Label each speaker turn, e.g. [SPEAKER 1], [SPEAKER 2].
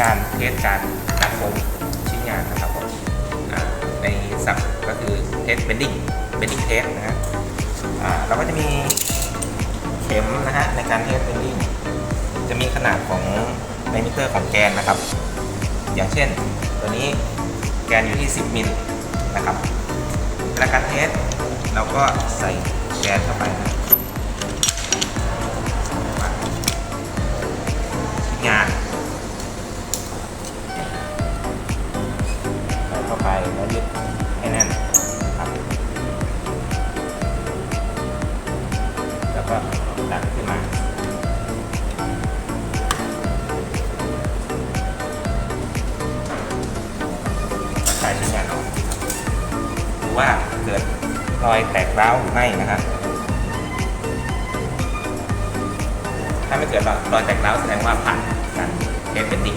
[SPEAKER 1] การเทสการการโฟมชิ้นงานนะครับผมในศัพท์ก็คือเทสเบนดิ้งเบนดิ้งเทสนะฮะเราก็จะมีเข็มนะฮะในการเทสเบนดิ้งจะมีขนาดของในมิเตอร์ของแกนนะครับ อย่างเช่น ตัวนี้แกนอยู่ที่ 10 มิลนะครับเวลาการเทสเราก็ใส่แกนเข้าไปงาน แล้วยึดให้แน่นครับแล้วก็ดันขึ้นมาคลายชิ้นงานออกดูว่าเกิดรอยแตกร้าวหรือไม่นะครับถ้าไม่เกิดรอยแตกร้าวแสดงว่าผ่านการเทสเป็นดิ้ง